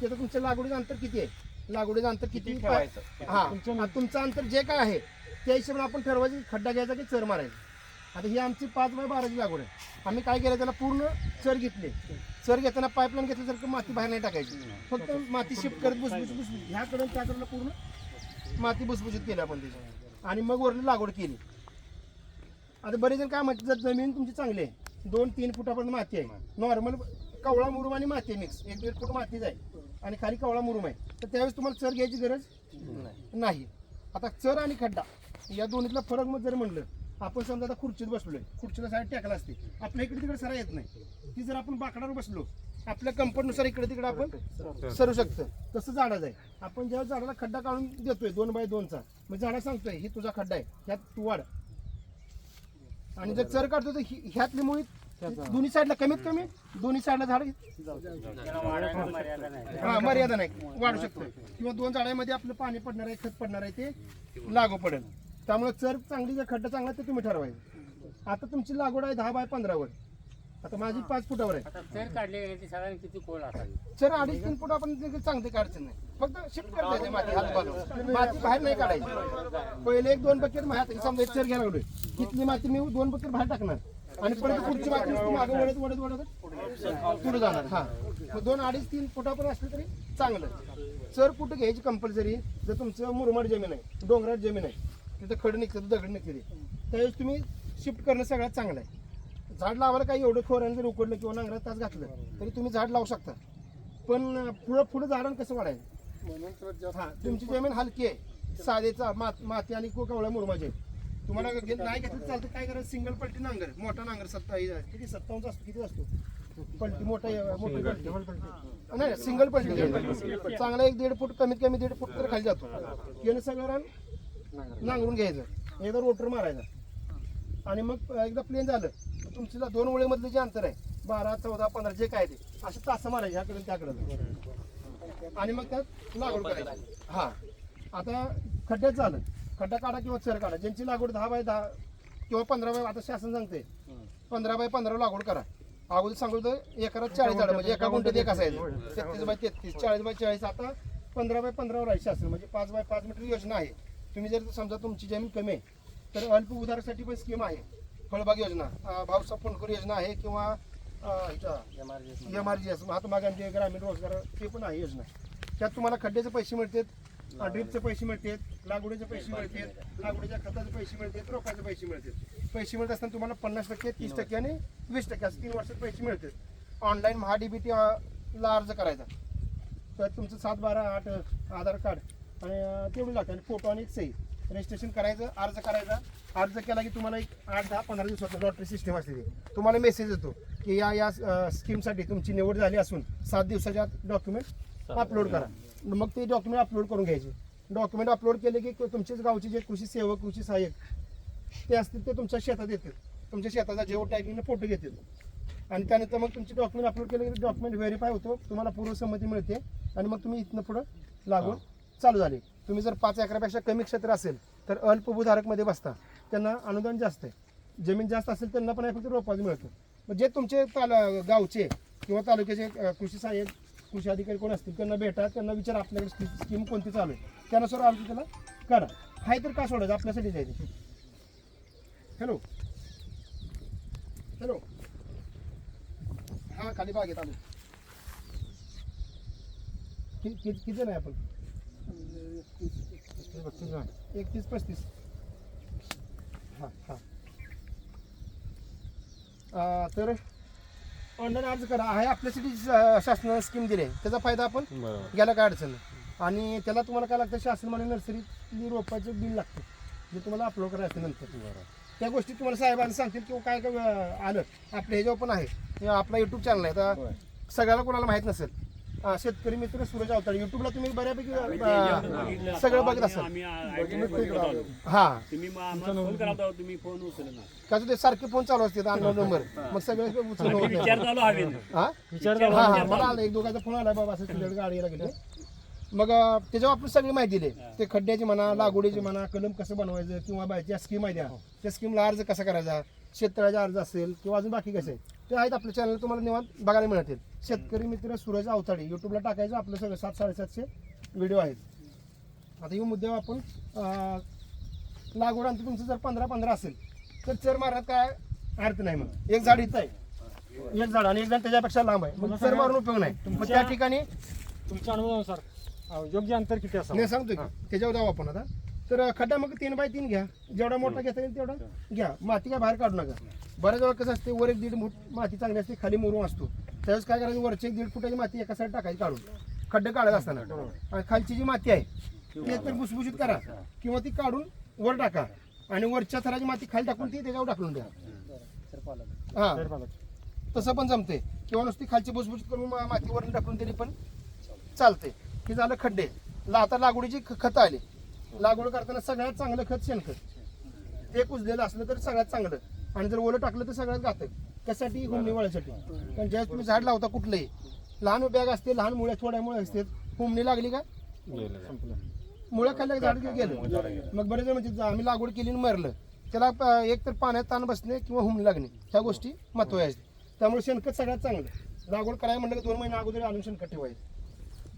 त्याचं तुमच्या लागवडीचं अंतर किती आहे? लागवडीचं अंतर किती किती ठेवायचं? हा. आणि तुमचं अंतर जे काय आहे त्या हिशोबाने आपण ठरवायचं खड्डा घ्यायचा की चर मारायचं. आता ही आमची पाच बाय बाराची लागवड आहे. आम्ही काय केलं त्याला पूर्ण चर घेतले. चर घेताना पाईपलाईन घेतल्यासारखं माती बाहेर नाही टाकायची. फक्त माती शिफ्ट करत बुसबुस बुसबुस ह्याकडून त्याकडून पूर्ण माती बुसबुशीत केली आपण त्याची. आणि मग वरली लागवड केली. आता बरेच जण काय म्हणतात जर जमीन तुमची चांगली आहे दोन तीन फुटापर्यंत माती आहे. नॉर्मल कवळा मुरुम आणि माती आहे मिक्स एक दीड फूट मातीच आहे. आणि खाली कवळा मुरुम आहे. तर त्यावेळेस तुम्हाला चर घ्यायची गरज नाही. आता चर आणि खड्डा या दोन्हीतला फरक मग जर म्हणलं आपण समजा आता खुर्चीत बसलोय खुर्चीला साईड टेकला असते आपल्या इकडे तिकडे सरा येत नाही. ती जर आपण बाकडावर बसलो आपल्या कंपनीनुसार इकडे तिकडे आपण सरू शकतं. तसं झाडाचं आहे. आपण ज्यावेळेस झाडाला खड्डा काढून देतोय दोन बाय दोनचा मग झाडा सांगतोय ही तुझा खड्डा आहे ह्यात तू वाढ. आणि जर चर काढतो तर ह्यातली मुळी दोन्ही साईडला कमीत कमी दोन्ही साईडला झाड हा मर्यादा नाही वाढू शकतो. किंवा दोन झाडामध्ये आपलं पाणी पडणार आहे खत पडणार आहे ते लागू पडेल. त्यामुळे चर चांगली जर खड्डा चांगला तर तुम्ही ठरवायचं. आता तुमची लागवड आहे दहा बाय पंधरावर. आता माझी पाच फुटावर आहे. आता चर काढले ती किती कोळ असावी? चर अडीच तीन फुट आपण ते चांगली काढचं नाही. फक्त शिफ्ट करता येते माती हात बाजू माती बाहेर नाही काढायची. पहिले एक दोन बकेट समजा एक चर घ्यायला लागलोय. तिथली माती मी दोन बकेट बाहेर टाकणार. आणि परत पुढची नुसती मागे वडत वडत वडत पुढे जाणार. हा. मग दोन अडीच तीन फुटापर्यंत असलं तरी चांगलं. चर कुठं घ्यायची कंपल्सरी जर तुमचं मुरमाड जमीन आहे डोंगरात जमीन आहे तिथं खड निघतं दगड निघते त्यावेळेस तुम्ही शिफ्ट करणं सगळ्यात चांगलं आहे. झाड लावायला काही एवढं खोऱ्याने जर उकडलं किंवा नांगरात तास घातलं तरी तुम्ही झाड लावू शकता. पण पुढं पुढं झाडानं कसं वाढायचं? हा तुमची जमीन हलकी आहे. साधेचा मात आणि कवळ्या मुरमाचे आहे. तुम्हाला घे- नाही घेतलं तर चालतं. काय करायचं? सिंगल पलटी नांगर. मोठा नांगर सत्ता किती? सत्तावन्न असतो किती असतो पलटी मोठा मोठी पलटी. नाही सिंगल पलटी. चांगला एक दीड फूट कमीत कमी दीड फूट तर खाली जातो. यानं सगळं रान नांगरून घ्यायचं. एकदा रोटर मारायचा. आणि मग एकदा प्लेन झालं. तुमचं जा- दोन वेळेमधलं जे अंतर आहे बारा चौदा पंधरा जे काय ते असं तास मारायचे ह्याकडून त्याकडं आणि मग त्यात लागवड करायची. हा. आता खड्ड्यात झालं. खड्डा काढा किंवा चर काढा. ज्यांची लागवड दहा बाय दहा किंवा पंधरा बाय आता शासन सांगते पंधरा बाय पंधरा लागवड करा. अगोदर सांगतो एकरात चाळीस झाडं म्हणजे एका गुंठ्यात एक असायचं. तेहतीस बाय तेहतीस चाळीस बाय चाळीस आता पंधरा बाय पंधरावर आहे शासन. म्हणजे पाच बाय पाच मीटर योजना आहे. तुम्ही जर समजा तुमची जमीन कमी आहे तर अल्प उधारासाठी पण स्कीम आहे. फळबाग योजना भाऊसाहेब फुंडकर योजना आहे किंवा M R G S Mahatma Gandhi ग्रामीण रोजगार ते पण आहे योजना. त्यात तुम्हाला खड्ड्याचे पैसे मिळतात ड्रीपचे पैसे मिळतात लागवडीचे पैसे मिळतात लागवडीच्या खताचे पैसे मिळतात रोपाचे पैसे मिळतात. पैसे मिळत असताना तुम्हाला पन्नास टक्के तीस टक्के आणि वीस टक्के असं तीन वर्षात पैसे मिळतात. ऑनलाईन महा डीबीटी ला अर्ज करायचा. तर तुमचं सात बारा आठ आधार कार्ड आणि तेवढं लागतं. आणि फोटो आणि एक सही रजिस्ट्रेशन करायचं अर्ज करायचा. अर्ज केला की तुम्हाला एक आठ दहा पंधरा दिवसात लॉटरी सिस्टम असते तुम्हाला मेसेज येतो की या या स्कीमसाठी तुमची निवड झाली असून सात दिवसाच्या डॉक्युमेंट अपलोड करा. मग ते डॉक्युमेंट अपलोड करून घ्यायचे. डॉक्युमेंट अपलोड केले की तुमच्याच गावचे जे कृषी सेवक कृषी सहाय्यक ते असतील ते तुमच्या शेतात येतील. तुमच्या शेताचा जेव टॅगिंग फोटो घेतील. आणि त्यानंतर मग तुमचे डॉक्युमेंट अपलोड केले की डॉक्युमेंट व्हेरीफाय होतो तुम्हाला पूर्वसंमती मिळते. आणि मग तुम्ही इथनं पुढं लागवड चालू झाली. तुम्ही जर पाच एकरापेक्षा कमी क्षेत्र असेल तर अल्पभूधारकमध्ये बसता. त्यांना अनुदान जास्त आहे. जमीन जास्त असेल त्यांना पण फक्त रोपाज मिळतं. मग जे तुमचे ताल गावचे किंवा तालुक्याचे कृषी सहाय्यक कृषी अधिकारी कोण असतील त्यांना भेटा त्यांना विचार आपल्याकडे स्कीम कोणती चालू आहे. त्यानुसार आमचं त्याला करा. हाय तर का सोडायचं? आपल्यासाठी जायचं हॅलो हॅलो हा खाली बागेत आलो. कि- कि- किती जण आहे आपण? एकतीस पस्तीस. हा हा. तर ऑनलाईन अर्ज करा. आहे आपल्यासाठी श- शासनाने स्कीम दिली आहे. त्याचा फायदा आपण घ्यायला काय अडचण नाही. आणि त्याला तुम्हाला काय लागतं शासन मला नर्सरीतली रोपाचं बिल लागतं. जे तुम्हाला अपलोड करायचं नंतर. त्या गोष्टी तुम्हाला साहेबांनी सांगतील किंवा काय काय अं, आलं. आपल्या ह्याच्यावर पण आहे. आपला युट्यूब चॅनल आहे. तर सगळ्याला कोणाला माहीत नसेल. अं, शेतकरी मित्र सूरज अवतार युट्यूबला तुम्ही बऱ्यापैकी अं, सगळं बघत असाल. आम्ही. हा. तुम्ही मग आम्हाला फोन करा होता, तुम्ही फोन उचलला का ते सारखे फोन चालू असते अननोन नंबर. मग सगळे उचलून होत नाही. विचार चालू हवे हा? हा हा. मला आलं एक दोघांचा फोन आला बाबा असं तुझ्याकडे गाडीला गेले. मग अं, त्याच्यावर आपण सगळी माहिती दिली. ते खड्ड्याची म्हणा लागवडीची म्हणा कलम कसं बनवायचं किंवा बाय- ज्या स्कीम आहे त्या. त्या स्कीमला अर्ज कसा करायचा? शेततळ्याचा अर्ज असेल किंवा अजून बाकी कसं? आहे ते आहेत आपल्या चॅनल तुम्हाला निवांत बघायला मिळतील. शेतकरी मित्र सूरज अवताडे युट्यूबला टाकायचं आपलं सगळं सात साडेसातशे व्हिडिओ आहेत. आता येऊ मुद्द्यावर आपण लागवड अंतर तुमचं जर पंधरा पंधरा असेल तर चर मारण्यात काय अर्थ नाही मग. एक झाड इथं आहे. एक झाड आणि एक झाड त्याच्यापेक्षा लांब आहे. मग चर मारून उपयोग नाही. मग त्या ठिकाणी तुमच्या अनुभवानुसार योग्य अंतर किती नाही सांगतो की त्याच्यावर जाऊ आपण आता. तर खड्डा मग तीन बाय तीन घ्या. जेवढा मोठा घेता येईल तेवढा घ्या. माती काय बाहेर काढू नका. बऱ्याच वेळा कसं असते वर एक दीड फूट माती चांगली असते खाली मुरुम असतो. त्यावेळेस काय करायचं वरची एक दीड फुटाची माती एका साईड टाकायची काढून. खड्डे काढत असताना. आणि खालची जी माती आहे ती एकतर भुसभुशीत करा किंवा ती काढून वर टाका. आणि वरच्या थराची माती खाली टाकून ती त्याच्यावर टाकून द्या. हा. तसं पण जमते किंवा नुसती खालची भुसभुशीत करून मातीवरून टाकून तरी पण चालते हे झालं खड्डे. ला- आता लागवडीची खतं आली. लागवड करताना सगळ्यात चांगलं खत शेणखत. ते कुजलेलं असलं तर सगळ्यात चांगलं. आणि जर ओलं टाकलं तर सगळ्यात घातक. त्यासाठी हुमणी वळायसाठी कारण ज्यावेळेस तुम्ही झाड लावता कुठलंही लहान बॅग असते लहान मुळे थोड्या मुळे असते हुमणी लागली का? मुळं खाल्ल्या झाड गेलं? मग बरेच जण म्हणजे आम्ही लागवड केली आणि मरलं. त्याला एक तर पाण्यात ताण बसणे किंवा हुमणी लागणे ह्या गोष्टी महत्त्वाच्या आहेत. त्यामुळे शेणखत सगळ्यात चांगलं. लागवड करायला म्हणलं की दोन महिने अगोदर आणून शेणखत ठेवायचं.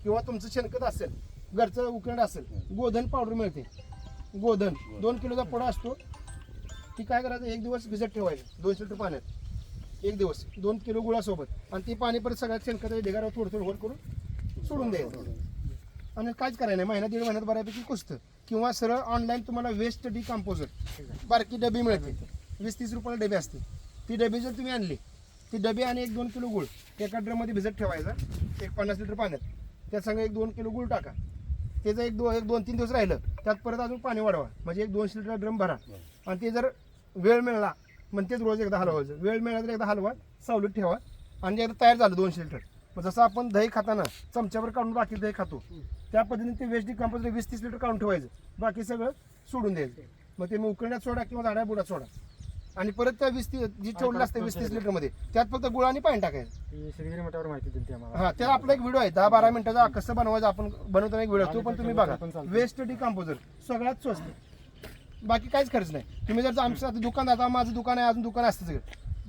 किंवा तुमचं शेणखत असेल घरचं उकळण असेल गोधन पावडर मिळते. गोधन दोन किलोचा पोडा असतो. ती काय करायचं? एक दिवस भिजत ठेवायचं दोनशे लिटर पाण्यात. एक दिवस दोन किलो गुळासोबत. आणि ती पाणी परत सगळ्यात शेणखताच्या ढेगारावर थोडं थोडं वर करून सोडून द्यायचं. आणि काहीच करायला नाही. महिना दीड महिन्यात बऱ्यापैकी कुसतं. किंवा सरळ ऑनलाईन तुम्हाला वेस्ट डी कंपोजर बारकी डबी मिळते. वीस तीस रुपयाला डबी असते. ती डबी जर तुम्ही आणली ती डबी आणि एक दोन किलो गुळ एका ड्रममध्ये भिजत ठेवायचा. एक पन्नास लिटर पाण्यात. त्या संग एक दोन किलो गुळ टाका. त्याचं एक दोन एक दोन तीन दिवस राहिलं त्यात परत अजून पाणी वाढवा. म्हणजे एक दोनशे लिटर ड्रम भरा. आणि ते जर वेळ मिळाला मग तेच रोज एकदा हलवायचं. वेळ मिळाला तर एकदा हलवा सावलीत ठेवा. आणि एकदा तयार झालं दोनशे लिटर. मग जसं आपण दही खाताना चमच्यावर काढून बाकी दही खातो त्या पद्धतीने ते वेस्ट कंपोजर वीस तीस लिटर काढून ठेवायचं. बाकी सगळं सोडून द्यायचं. मग ते मी उकळण्यात सोडा किंवा झाडा बुडात सोडा. आणि परत त्या वीस तीस जी ठेवलेलं असतं वीस तीस लिटरमध्ये त्यात फक्त गुळ आणि पाणी टाकायचं. ही श्रीगिरी मठावर माहिती दिली आम्हाला. हा त्या आपला एक व्हिडिओ आहे दहा बारा मिनिटाचा कसं बनवायचं आपण बनवताना एक व्हिडिओ तो पण तुम्ही बघा. वेस्ट डिकम्पोजर सगळ्यात स्वस्त. बाकी काहीच खर्च नाही. तुम्ही जर आमचं आता दुकान आता माझं दुकान आहे अजून दुकान असतं सगळं.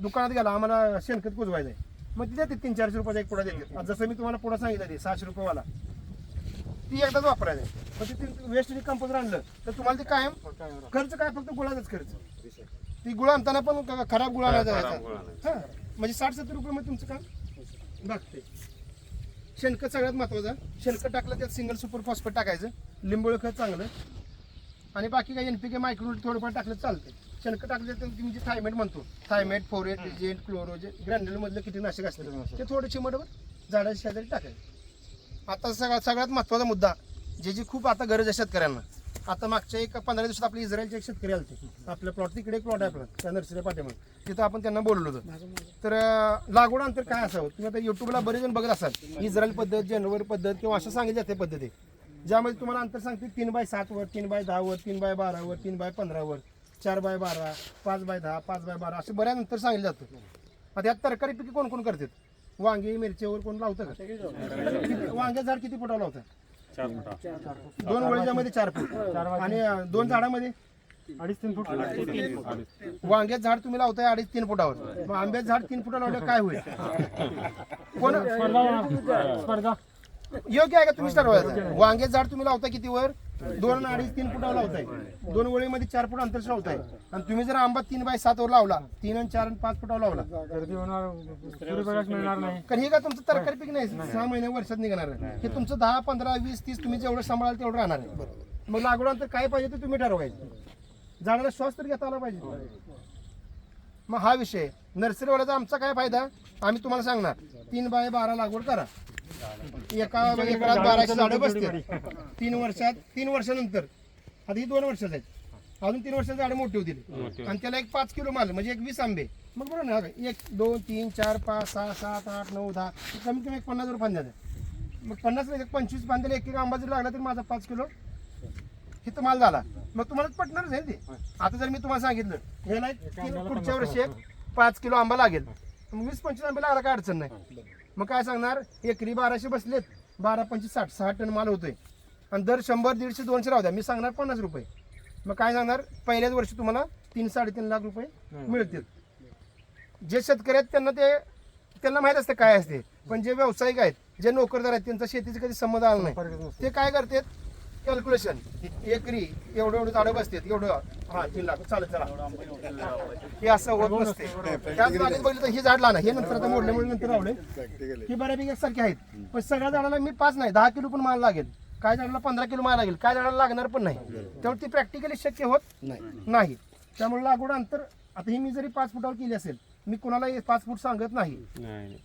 दुकानात गेला आम्हाला शेणखत कुजवायचं आहे. मग ती देते तीन चारशे रुपयाचा एक पुढा देते जसं मी तुम्हाला पुढा सांगितलं ते सहाशे रुपयेवाला. ती एकदाच वापरायचं आहे. पण ते वेस्ट डिकम्पोजर आणलं तर तुम्हाला ते कायम खर्च काय? फक्त गुळाचाच खर्च. ती गुळ आणताना पण क- खराब गुळ आणायचा हा. म्हणजे साठ सत्तर रुपये मध्ये तुमचं काम? भागते शेणखत सगळ्यात महत्वाचं शेणखत टाकलं त्यात सिंगल सुपर फॉस्फेट टाकायचं. लिंबोळ खत चांगलं. आणि बाकी काही एनपीके मायक्रो थोडंफार टाकलं चालते शेणखत टाकलं तर तुम्ही जे थायमेट म्हणतो थायमेट फोरेट रिजेंट क्लोरोजे ग्रॅन्युल मधलं कीटकनाशक असतं. ते थोडं चिमटवर झाडाच्या शेजारी टाकायचं. आता सगळ्यात सगळ्यात महत्त्वाचा मुद्दा ज्याची खूप आता गरज आहे शेतकऱ्यांना आता मागच्या एक पंधरा दिवसात आपले इस्रायलचे एक शेतकरी आले आपल्या प्लॉट तिकडे एक प्लॉट आहे आपला त्या नर्सरी पाठीमागे. तिथं आपण त्यांना बोललो होतो. तर लागवड अंतर काय असावं? तुम्ही आता युट्यूबला बरेच जण बघत असाल. इस्रायल पद्धत जनवर पद्धत किंवा असं सांगितलं जाते पद्धती. ज्यामध्ये तुम्हाला अंतर सांगते तीन बाय सात वर तीन बाय दहा वर तीन बाय बारा वर तीन बाय पंधरा वर चार बाय बारा पाच बाय दहा पाच बाय बारा असे बऱ्याच अंतर सांगितलं जातं. आता यात तरकारी पिके कोण कोण करतात? वांगी मिरचीवर कोण लावतं का? वांग्याचं झाड किती फुटावर लावतं चार फुटा. दोन वळीच्यामध्ये चार फूट. आणि अं, दोन झाडामध्ये? अडीच तीन फूट. वांग्यात झाड तुम्ही लावताय अडीच तीन फुटावर. मग आंब्यात झाड तीन फुटावर लावलं काय होईल? कोण? स्पर्धा स्पर्धा. योग्य आहे का तुम्ही ठरवायचं वांग्यात झाड तुम्ही लावताय किती वर दोन अडीच तीन फुटावर लावताय. दोन वळीमध्ये चार फूट अंतर लावताय. आणि तुम्ही जर आंबा तीन बाय सात वर लावला तीन आणि चार आणि पाच फुटावर लावला. गर्दी होणार सूर्यप्रकाश मिळणार नाही. कारण हे काय तुमचं तरकारी पीक नाही? सहा महिने वर्षात निघणार आहे. हे तुमचं दहा पंधरा वीस तीस तुम्ही जेवढं सांभाळाल तेवढं राहणार आहे. मग लागवडानंतर काय पाहिजे ते तुम्ही ठरवायचं. झाडाला श्वास तर घेता आला पाहिजे. मग हा विषय नर्सरीवाल्याचा आमचा काय फायदा? आम्ही तुम्हाला सांगणार. तीन बाय बारा लागवड करा. एका एकरात बाराशे झाडं बसते. तीन वर्षात तीन वर्षानंतर. आता ही दोन वर्षाचं आहेत अजून तीन वर्षाची झाडं मोठी होतील. आणि त्याला एक पाच किलो माल म्हणजे एक वीस आंबे. मग बरोबर ना एक दोन तीन चार पाच सहा सात आठ नऊ दहा कमीत कमी एक पन्नास रुपये फांद्या द्या. मग पन्नास नाही एक पंचवीस फांद्याला एक एक आंबा जरी लागला तरी माझा पाच किलो हिथं माल झाला. मग तुम्हाला पटणारच आहे ते. आता जर मी तुम्हाला सांगितलं ह्याला पुढच्या वर्षी एक पाच किलो आंबा लागेल. मग वीस पंचवीस आंबे लागला काय अडचण नाही. मग काय सांगणार? एकरी बाराशे बसलेत. बारा पंचवीस साठ सहा टन माल होतोय. आणि दर शंभर दीडशे दोनशे राहू द्या. मी सांगणार पन्नास रुपये. मग काय सांगणार? पहिल्याच वर्षी तुम्हाला तीन साडेतीन लाख रुपये मिळतील. जे शेतकरी आहेत त्यांना ते त्यांना माहीत असतं काय असते. पण जे व्यावसायिक आहेत जे नोकरदार आहेत त्यांचा शेतीचे कधी संबंध आला नाही. ते काय करतात? कॅल्क्युलेशन एकरी एवढं एवढं झाडं बसतात एवढं. हा तीन लाख. चालत चला. हे असं होत नसते. त्याच बागेत बघितलं तर हे झाड लहान आहे. हे नंतर आता मोडल्यामुळे नंतर ही बऱ्यापैकी सारखी आहेत. पण सगळ्या झाडाला मी पाच नाही दहा किलो पण माल लागेल. काय झाडाला पंधरा किलो माल लागेल काय झाडाला लागणार पण नाही. त्यामुळे ती प्रॅक्टिकली शक्य होत नाही. त्यामुळे लागवड अंतर आता ही मी जरी पाच फुटावर केली असेल मी कुणाला हे पाच फूट सांगत नाही.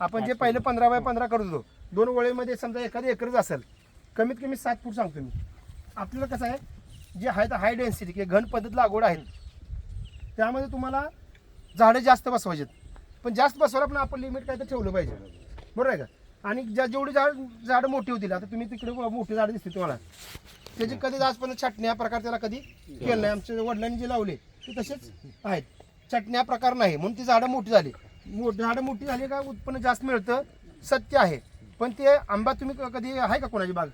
आपण जे पहिले पंधरा बाय पंधरा करत होतो दोन वळीमध्ये समजा एखादी एकरच असेल कमीत कमी सात फूट सांगतो मी. आपल्याला कसं आहे जे आहे हाय डेन्सिटी किंवा घन पद्धत लागवड आहेत त्यामध्ये तुम्हाला झाडं जास्त बसवायचेत. पण जास्त बसवायला पण आपण लिमिट काय तर ठेवलं पाहिजे. बरोबर आहे का? आणि ज्या जेवढी झाड झाडं मोठी होतील आता तुम्ही तिकडे मोठी झाडं दिसतील तुम्हाला. त्याची कधी आजपर्यंत छाटणी हा प्रकार त्याला कधी केलं नाही. आमच्या वडिलांनी जे लावले ते तसेच आहेत. छाटणी हा प्रकार नाही म्हणून ती झाडं मोठी झाली. झाडं मोठी झाली का उत्पन्न जास्त मिळतं सत्य आहे. पण ते आंबा तुम्ही क- कधी आहे का कोणाची बाग?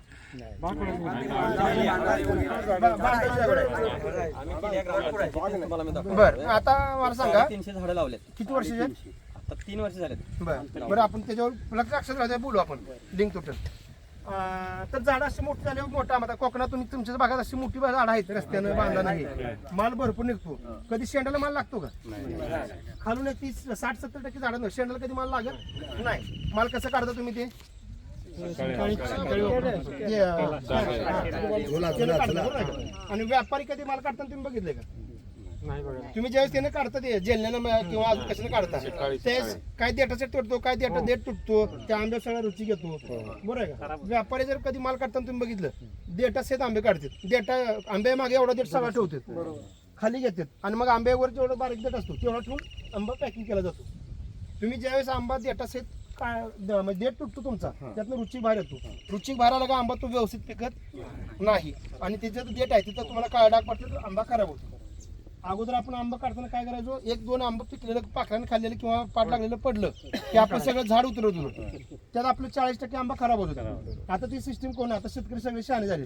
बरं आता मला सांगा तीनशे झाडं लावलेत किती वर्षाचे आहेत? आता तीन वर्ष झालेत बरं बरं आपण त्याच्यावर लक्ष अक्षर बोलू आपण लिंक तुटल तर झाडं अशी मोठी झाल्यावर मोठा आता कोकणात तुम्ही तुमच्या भागात अशी मोठी झाडं आहेत रस्त्यानं बांधला नाही माल भरपूर निघतो. कधी शेंडाला माल लागतो का? खालून एक तीस साठ सत्तर टक्के झाडं शेंडाला कधी माल लागत नाही. माल कसं काढता तुम्ही ते? आणि व्यापारी कधी माल काढताना तुम्ही बघितले का? नाही बघा तुम्ही ज्यावेळेस त्याने काढता ते जेलण्यानं किंवा अजून कशाने काढता? ते काय देठाचे तुटतो काय देठा देठ तुटतो त्या आंब्या सगळ्या रुची घेतो. बरोबर आहे का? व्यापारी जर कधी माल काढताना तुम्ही बघितलं देठा सेत आंबे काढतात. देठा आंब्या मागे एवढा देठ सगळा ठेवतात. खाली घेतात. आणि मग आंब्यावर जेवढा बारीक देठ असतो तेवढा ठेवून आंबा पॅकिंग केला जातो. तुम्ही ज्यावेळेस आंबा देठा सेत काय म्हणजे देठ तुटतो तुमचा त्यातनं रुची बाहेर येतो. रुची बाहेर आला का आंबा तो व्यवस्थित पिकत नाही. आणि त्याच्यात देठ आहे तिथं तुम्हाला काळा डाग पडतो तर आंबा खराब होतो. अगोदर आपण आंबा काढताना काय करायचो? एक दोन आंबा पिकलेलं पाखराने खाल्लेलं किंवा पाट लागलेलं पडलं की आपलं सगळं झाड उतरवत होतं. त्यात आपलं चाळीस टक्के आंबा खराब होत होता. आता ती सिस्टीम कोण आहे? आता शेतकरी सगळे शहाणे झाले.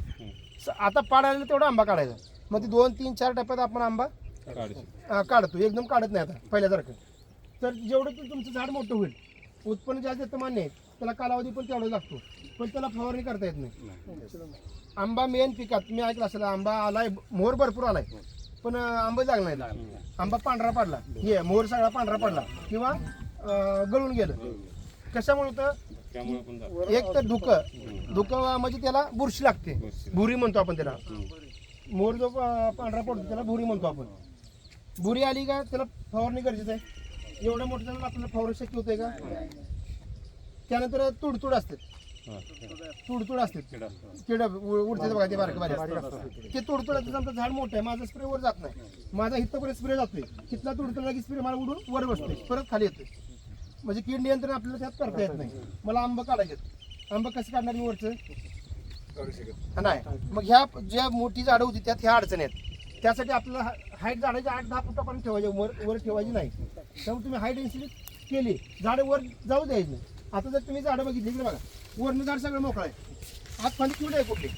आता पाड आलेलं तेवढा आंबा काढायचा. मग ती दोन तीन चार टप्प्यात आपण आंबा काढतो. एकदम काढत नाही आता पहिल्यासारखं तर जेवढं की तुमचं झाड मोठं होईल उत्पन्न जास्त येतं मान्य आहे त्याला कालावधी पण तेवढा लागतो. पण त्याला फवारणी करता येत नाही. आंबा मेन पिकात मी ऐकलं असेल आंबा आलाय मोहर भरपूर आलाय. पण आंबा जागला नाही आंबा पांढरा पडला. हे मोहर सगळा पांढरा पडला. किंवा अं, गळून गेलं. कशामुळे तर एक तर धुकं. धुकं म्हणजे त्याला बुरशी लागते. भुरी म्हणतो आपण त्याला. मोर जो पांढरा पडतो त्याला भुरी म्हणतो आपण. भुरी आली का त्याला फवारणी गरजेचं आहे. एवढ्या मोठ्या झाडाला आपल्याला फवारणी शक्य होते का? त्यानंतर तुडतुड असते. तुडतुड असते किड उडते बघा ते बारके बारीक ते तुडतुडाचं आमचं झाड मोठं आहे. माझा स्प्रे वर जात नाही. माझा इथपर्यंत स्प्रे जातोय. तिथला तुडतुडा की स्प्रे मला उडून वर बसते परत खाली येतोय. म्हणजे कीड नियंत्रण आपल्याला त्यात करता येत नाही. मला आंबा काढायचे आंबा कसं काढणार मी वरचं? नाही. मग ह्या ज्या मोठी झाडं होती त्यात ह्या अडचणी आहेत. त्यासाठी आपल्याला हाईट झाडाची आठ दहा फुटापर्यंत ठेवायची वर वर ठेवायची नाही. त्यामुळे तुम्ही हाईट डेन्सिटी केली. झाडं वर जाऊ द्यायची नाही. आता जर तुम्ही झाडं बघितली बघा. वरण झाड सगळं मोकळं आहे. आत खाली किवड आहे कुठली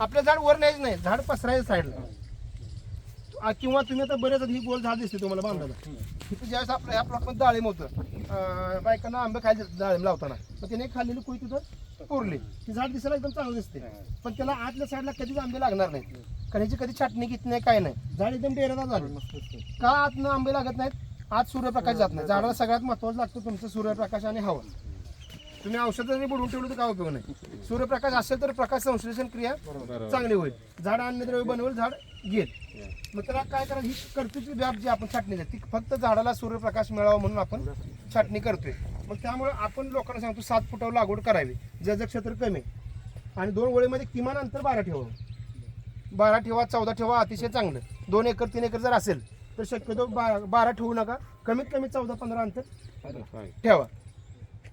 आपलं झाड वर नाहीच नाही झाड पसरायचं साईडला किंवा तुम्ही आता बरेच ही गोल झाड दिसते तुम्हाला बांधायला. तिथे ज्यावेळेस आपलं या प्लॉटमध्ये डाळिंब होतं बायकांना आंबे खायला डाळिंब लावताना. मग त्याने खाल्लेली कुई तिथं कोरली ती झाड दिसायला एकदम चांगलं दिसते. पण त्याला आतल्या साईडला कधीच आंबे लागणार नाहीत. कारण ह्याची कधी छाटणी घेत नाही काय नाही. झाड एकदम डेरेदार झाले. का आतनं आंबे लागत नाहीत? आत सूर्यप्रकाश जात नाही. झाडाला सगळ्यात महत्वाचं लागतं तुमचं सूर्यप्रकाश आणि हवा. तुम्ही औषध जरी बुडवून ठेवलं तर काय उपयोग नाही. सूर्यप्रकाश असेल तर प्रकाश संश्लेषण क्रिया चांगली होईल. झाड अन्नद्रव्य बनवेल झाड घेईल. मग त्याला काय करा ही कर्तृत्व व्याप जी आपण छाटणी ती फक्त झाडाला सूर्यप्रकाश मिळावा म्हणून आपण छाटणी करतोय. मग त्यामुळे आपण लोकांना सांगतो सात फुटावर लागवड करावी. ज्याचं क्षेत्र कमी. आणि दोन वळीमध्ये किमान अंतर बारा ठेवावं. बारा ठेवा चौदा ठेवा अतिशय चांगलं. दोन एकर तीन एकर जर असेल तर शक्यतो बारा बारा ठेवू नका. कमीत कमी चौदा पंधरा अंतर ठेवा.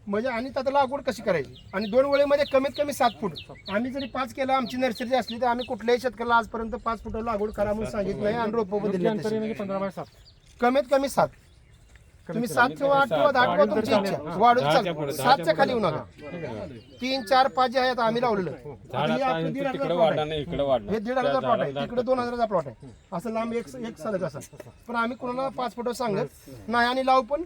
म्हणजे आणि त्यात लागवड कशी करायची? आणि दोन वेळेमध्ये कमीत कमी सात फूट. आम्ही जरी पाच केलं आमची नर्सरी असली तर आम्ही कुठल्याही शेतकऱ्याला आजपर्यंत पाच फुट लागवड करा म्हणून सांगितलं नाही आणि रोपं तशी. म्हणजे पंधरा बाय सात. कमीत कमी सात. तुम्ही सात ठेवा आठ ठेवा दहा ठेवा तुमची इच्छा. वाढून चाल. सातच्या खाली येऊ नका. तीन चार पाच जे आहेत आम्ही लावलेलं. हे दीड हजार हे हजारचा प्लॉट आहे. तिकडे दोन हजाराचा प्लॉट आहे. असं लांब एक एक सलग असा. पण आम्ही कोणाला पाच फुट सांगत नाही आणि लावू पण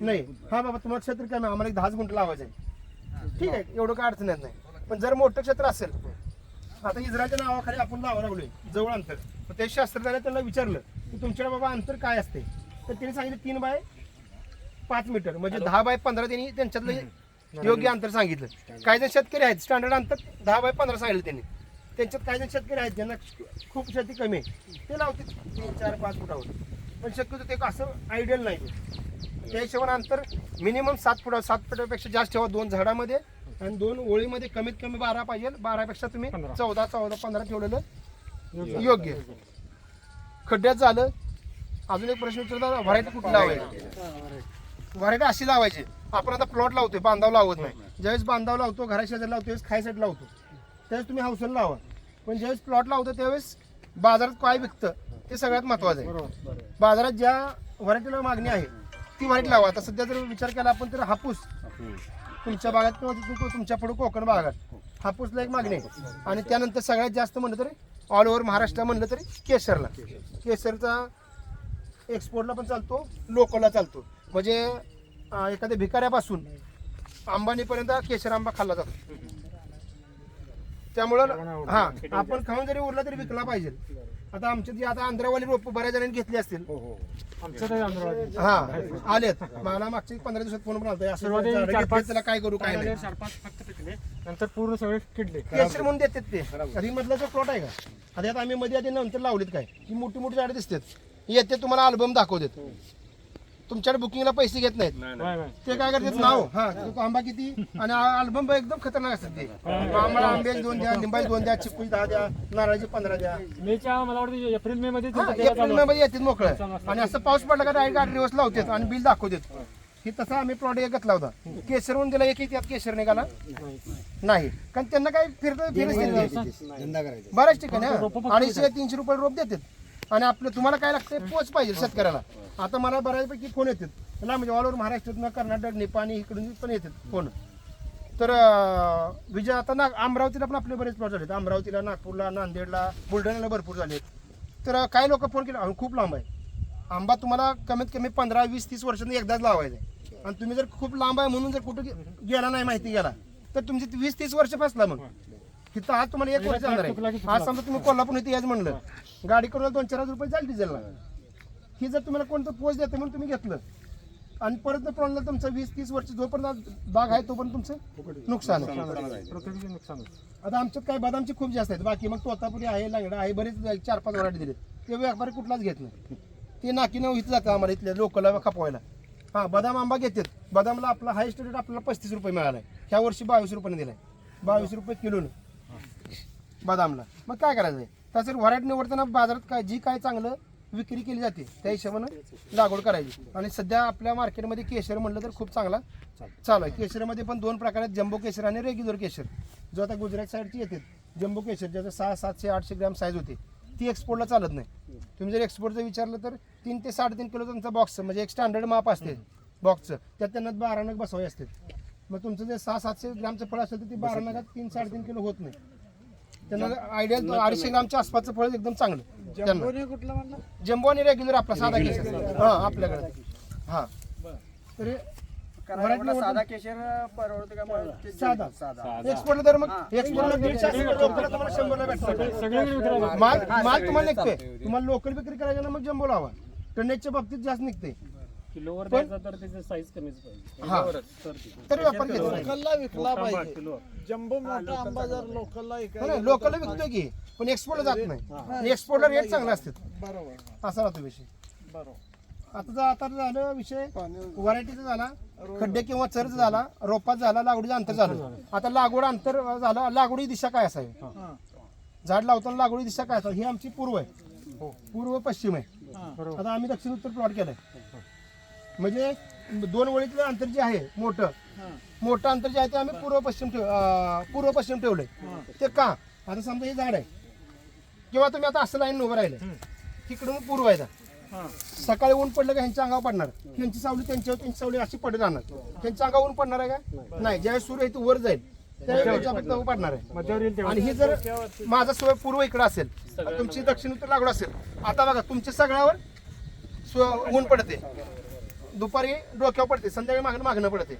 नाही. हा बाबा तुम्हाला क्षेत्र कमी आहे, आम्हाला एक दहाच गुंठ लावायचं आहे ठीक आहे एवढं काय अडचण येत नाही. पण जर मोठं क्षेत्र असेल आता इस्रायलच्या नावाखाली आपण लावा लागलोय जवळ अंतर. त्या शास्त्रज्ञाने त्यांना विचारलं की तुमच्याकडे बाबा अंतर काय असते? तर त्यांनी सांगितलं तीन बाय पाच मीटर. म्हणजे दहा बाय पंधरा त्यांनी त्यांच्यातलं योग्य अंतर सांगितलं. काही जण शेतकरी आहेत स्टँडर्ड अंतर दहा बाय पंधरा सांगितलं त्यांनी. त्यांच्यात काही जण शेतकरी आहेत ज्यांना खूप शेती कमी आहे. ते लावतील तीन चार पाच फुटावर. पण शक्यतो ते असं आयडियल नाही. ते. त्या हिशोबाने अंतर मिनिमम सात फुटा सात फुटापेक्षा जास्त ठेवा दोन झाडामध्ये आणि दोन ओळीमध्ये कमीत कमी बारा पाहिजे. बारापेक्षा तुम्ही. चौदा चौदा पंधरा ठेवलेलं योग्य. खड्ड्यात झालं. अजून एक प्रश्न विचारला व्हरायटी कुठली लावायची? व्हरायटी अशी लावायची आपण आता प्लॉट लावतोय बांधाव लावत नाही. ज्यावेळेस बांधाव लावतो घरा शेजारी लावतो त्यावेळेस खायसाठी लावतो. त्यावेळेस तुम्ही हौसन लावा. पण ज्यावेळेस प्लॉट लावतो त्यावेळेस बाजारात काय विकतं ते सगळ्यात महत्वाचं आहे. बाजारात ज्या व्हरायटीला मागणी आहे ती वाईट लावा. आता सध्या जर विचार केला आपण तर हापूस. तुमच्या भागात किंवा तिथून तुमच्यापुढे कोकण भागात. हापूसला एक मागणी आहे. आणि त्यानंतर सगळ्यात जास्त म्हणलं तरी ऑल ओव्हर महाराष्ट्र म्हणलं तरी केशरला केशरचा एक्सपोर्टला पण चालतो लोकलला चालतो. म्हणजे एखाद्या भिकाऱ्यापासून अंबानीपर्यंत केशर आंबा खाल्ला जातो. त्यामुळं हा आपण खाऊन जरी उरला तरी विकला पाहिजे. आता आमच्या जी आता आंध्रावाली रोप बऱ्याच जणांनी घेतली असतील. आमचं ते आंध्रवाडी हा आलेत. मला मागच्या पंधरा दिवसात फोन पण आलता. असं सुरुवातीला झाडं चार घेतली, पाच- त्याला काय करू काय नाही. चार पाच फक्त पिकले. नंतर पूर्ण सगळे किडले. केसर म्हणून देतात ते. कधी मधला जो प्लॉट आहे का? आता यात आम्ही मध्ये आधी नंतर लावलेत काय? ही मोठी मोठी झाडं दिसतात. येते तुम्हाला अल्बम दाखवतात. तुमच्याकडे बुकिंगला पैसे घेत नाहीत. नाही नाही. ते काय करतात? नाव. हा. तो आंबा किती? आणि अल्बम एकदम खतरनाक असतात ते. आम्हाला आंब्याची दोन द्या लिंबाची दोन द्या चिकूची दहा द्या नारळाची पंधरा द्या. मेच्या मला वाटतं एप्रिल मे मध्ये हा, एप्रिल मे मध्ये येतात मोकळं. आणि असं पाऊस पडला का डायरेक्ट आठ दिवस लावतात आणि बिल दाखवतात. हे. तसा आम्ही एक घेतला होता. केसर म्हणून दिला एक त्यात केसर निघाला. नाही. कारण त्यांना काय फिरत फिरत बऱ्याच ठिकाणी हा. अडीचशे तीनशे रुपये रोप देतात. आणि आपलं तुम्हाला काय लागतं पोच पाहिजे शेतकऱ्याला. आता मला बऱ्यापैकी फोन येतात. ना म्हणजे ऑल ओव्हर महाराष्ट्रातून कर्नाटक नेपाळी इकडून पण येतात फोन. तर विजय आता ना अमरावतीला पण आपले बरेच प्लॉट झालेत. अमरावतीला नागपूरला नांदेडला बुलढाण्याला भरपूर झाले तर काय लोक फोन केले. खूप लांब आहे. आंबा तुम्हाला कमीत कमी पंधरा वीस तीस वर्षांनी एकदाच लावायचा आहे. आणि तुम्ही जर खूप लांब आहे म्हणून जर कुठं गेला नाही माहिती गेला तर तुमची वीस तीस वर्ष फसला मग. तिथं आज तुम्हाला एक वर्ष जाणार आहे. आज समजा तुम्ही कोल्हापूर इथे यायचं म्हणलं गाडी करून दोन चार हजार रुपये जाईल डिझेलला ही जर तुम्हाला कोणतं पोच देतं म्हणून तुम्ही घेतलं. आणि परत प्रॉब्लेम तुमचं वीस तीस वर्ष जोपर्यंत बाग आहे तोपर्यंत तुमचं नुकसान आहे. नुकसान. आता आमच्यात काय बदामचे खूप जास्त आहेत. बाकी मग तोतापुरी आहे लांगडा आहे बरेच चार पाच वराठी दिलेत. ते व्यापारी कुठलाच घेत नाही. ते नाकीनं इथं जातं आम्हाला इथल्या लोकलला खपवायला. हां बदाम आंबा घेतात. बदामला आपला हायस्ट रेट आपल्याला पस्तीस रुपये मिळाला आहे ह्या वर्षी बावीस रुपयाने दिलाय. बावीस रुपये किलोनं. बदामला. मग काय करायचं आहे त्याचं व्हरायटी निवडताना बाजारात काय जी काय चांगलं विक्री केली जाते त्या हिशोबानं लागवड करायची. आणि सध्या आपल्या मार्केटमध्ये केशर म्हणलं तर खूप चांगला चालू आहे. केशरमध्ये पण दोन प्रकार आहेत जम्बो केशर आणि रेग्युलर केशर. जो आता गुजरात साईडची येते जम्बो केशर ज्याचं सहा सातशे आठशे ग्रॅम साईज होते ती एक्सपोर्टला चालत नाही. तुम्ही जर एक्सपोर्टचं विचारलं तर तीन ते साडेतीन किलो तुमचा बॉक्स म्हणजे एक स्टँडर्ड माप असते बॉक्सचं त्यात त्यांना बारा नग बसवावे असते मग तुमचं जे सहा सातशे ग्रामचं फळ असेल तर ती बारा नगात तीन साडेतीन किलो होत नाही. त्यांना आयडियल अडीचशे ग्रामच्या आसपासचं फळ एकदम चांगलं. त्यांना. जम्बो आणि रेग्युलर आपला साधा केशर. हा आपल्याकडे. हा. तर हे साधा केशर परवडतो का मग? साधा. एक्सपोर्टला तर मग एक्सपोर्टला दीडशे असेल तर लोकलला तुम्हाला शंभरला भेटणार सगळीकडे विक्रायला माल माल तुम्हाला निघतोय. तुम्हाला लोकल विक्री करायचं ना मग जम्बो लावा टनेजच्या बाबतीत जास्त निघते किलोवर द्यायचा तर त्याचं साईज कमीच पाहिजे. हा. तर ते. तरी व्यापार घेतो लोकलला विकला पाहिजे. किलोवर. जम्बो मोठा आंबा जर लोकलला लोकलला विकतोय की पण एक्सपोर्टला जात नाही. एक्सपोर्टला रेट चांगला असतात बरोबर. असा राहतो विषय. बरोबर. आता जा- आता झालं विषय. व्हरायटीचा झाला खड्डे किंवा चर्च झाला रोपात झाला लागवडीचं अंतर झालं. आता लागवड अंतर झालं लागवडी दिशा काय असावी? हा. झाड लावताना लागवडी दिशा काय असावी? ही आमची पूर्व आहे. पूर्व पश्चिम आहे. हा. बरोबर आता आम्ही दक्षिण उत्तर प्लॉट केलाय. म्हणजे दोन वळीतलं अंतर जे आहे मोठं. मोठं अंतर जे आहे ते आम्ही पूर्व पश्चिम ठेव अं, पूर्व पश्चिम ठेवलंय. ते का? आता समजा हे झाड आहे. किंवा तुम्ही आता असं लाईन उभं राहिले तिकडून पूर्व आहे हा. सकाळी ऊन पडलं का ह्यांच्या अंगावर पडणार? ह्यांची सावली त्यांच्यावर त्यांची सावली अशी पडत राहणार. त्यांच्या अंगावर ऊन पडणार आहे का? नाही. ज्यावेळेस सूर्य इथे वर जाईल त्यावेळेस त्यांच्या फक्त पडणार. आहे. मध्यावर येईल तेव्हा आणि ही जर माझा सोय पूर्व इकडे असेल आणि तुमची दक्षिण उत्तर लागवड असेल. आता बघा तुमच्या सगळ्यावर ऊन पडते दुपारी डोक्यावर पडते संध्याकाळी मागणं मागणं पडते.